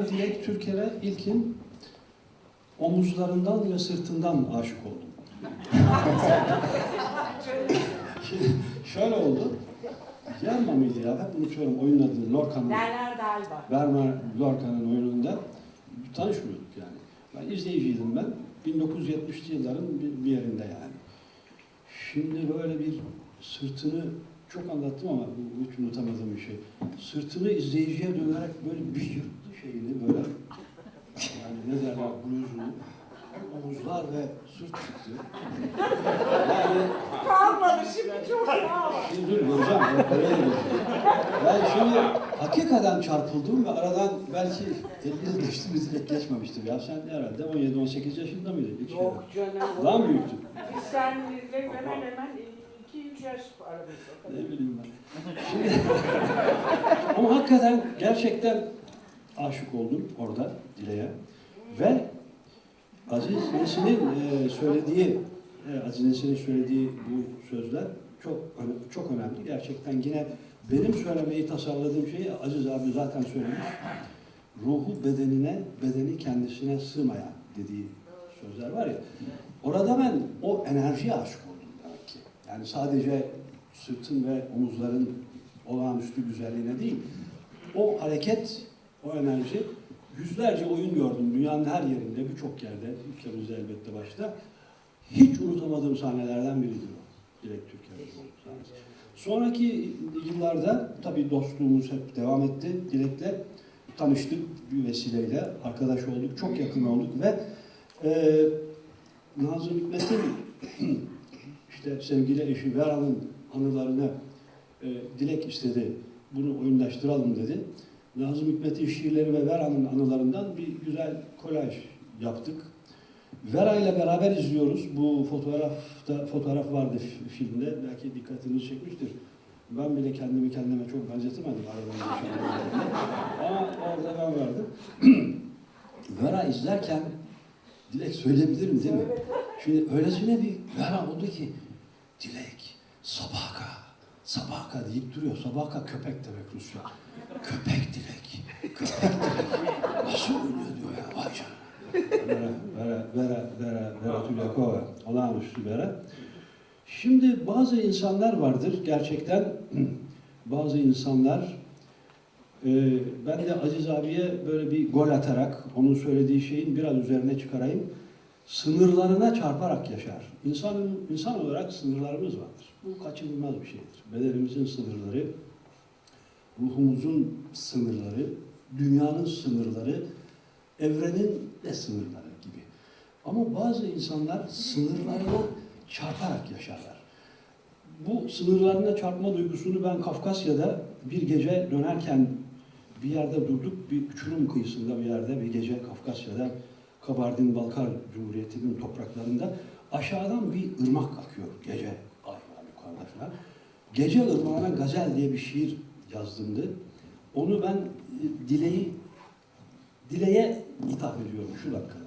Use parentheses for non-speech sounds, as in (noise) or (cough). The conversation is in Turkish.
Dilek Türker'e ilkin omuzlarından ve sırtından aşık oldum. Şimdi (laughs) şöyle oldu. Yanma mıydı ya? Hep unutuyorum oyunun adını. Lorca'nın. Derler galiba. Verma Lorca'nın oyununda tanışmıyorduk yani. Ben izleyiciydim ben. 1970'li yılların bir, bir yerinde yani. Şimdi böyle bir sırtını çok anlattım ama bu hiç unutamadığım bir şey. Sırtını izleyiciye dönerek böyle bir şeyini böyle yani ne derler bluzunu omuzlar ve sırt çıktı. Yani Kalmadı şimdi çok sağ ol. Şimdi dur göreceğim. ben oraya geleceğim. Ben şimdi hakikaten çarpıldım ve aradan belki 50 yıl geçti direkt geçmemiştir. Ya sen herhalde 17-18 yaşında mıydın? İlk? Yok canım. Daha mı büyüktün? Biz seninle hemen hemen 2-3 yaş aramız. o Ne bileyim ben. Şimdi, ama hakikaten gerçekten aşık oldum orada Dile'ye. Ve Aziz Nesin'in e, söylediği, e, Aziz Nesin'in söylediği bu sözler çok öne- çok önemli. Gerçekten yine benim söylemeyi tasarladığım şeyi Aziz abi zaten söylemiş. Ruhu bedenine, bedeni kendisine sığmayan dediği sözler var ya. Orada ben o enerjiye aşık oldum demek ki. Yani sadece sırtın ve omuzların olağanüstü güzelliğine değil, o hareket, o enerji, yüzlerce oyun gördüm dünyanın her yerinde, birçok yerde, ülkemizde elbette başta. Hiç unutamadığım sahnelerden biridir o. Dilek Türkiye'nin sahnesi. Sonraki yıllarda tabii dostluğumuz hep devam etti. Dilek'le tanıştık bir vesileyle, arkadaş olduk, çok yakın olduk ve e, Nazım Hikmet'in (clears throat) işte sevgili eşi Vera'nın anılarını e, Dilek istedi. Bunu oyunlaştıralım dedi. Nazım Hikmet'in şiirleri ve Vera'nın anılarından bir güzel kolaj yaptık. Vera ile beraber izliyoruz. Bu fotoğrafta fotoğraf vardı fi- filmde. Belki dikkatinizi çekmiştir. Ben bile kendimi kendime çok benzetemedim geçen yıllarda. Ama orada ben vardım. (clears throat) Vera izlerken Dilek söyleyebilir değil mi? Şimdi öylesine bir Vera oldu ki Dilek, Sabaka, Sabaka deyip duruyor. Sabaka köpek demek Rusça. Köpek Dilek, köpek Dilek. Nasıl ölüyor diyor ya. Vay canına. Vera, Vera, Vera, Vera, Vera Tülyakova. Olağanüstü Vera. Şimdi bazı insanlar vardır gerçekten (clears throat) bazı insanlar e, ben de Aziz abiye böyle bir gol atarak onun söylediği şeyin biraz üzerine çıkarayım sınırlarına çarparak yaşar. İnsanın, insan olarak sınırlarımız vardır. Bu kaçınılmaz bir şeydir. Bedenimizin sınırları, ruhumuzun sınırları, dünyanın sınırları, evrenin de sınırları gibi. Ama bazı insanlar sınırlarına çarparak yaşarlar. Bu sınırlarına çarpma duygusunu ben Kafkasya'da bir gece dönerken bir yerde durduk. Bir uçurum kıyısında bir yerde bir gece Kafkasya'da Kabardin-Balkar Cumhuriyeti'nin topraklarında aşağıdan bir ırmak akıyor gece ay var yukarıda falan. Gece ırmağına gazel diye bir şiir yazdımdı. Onu ben e, dileği dileye ithaf ediyorum şu dakika.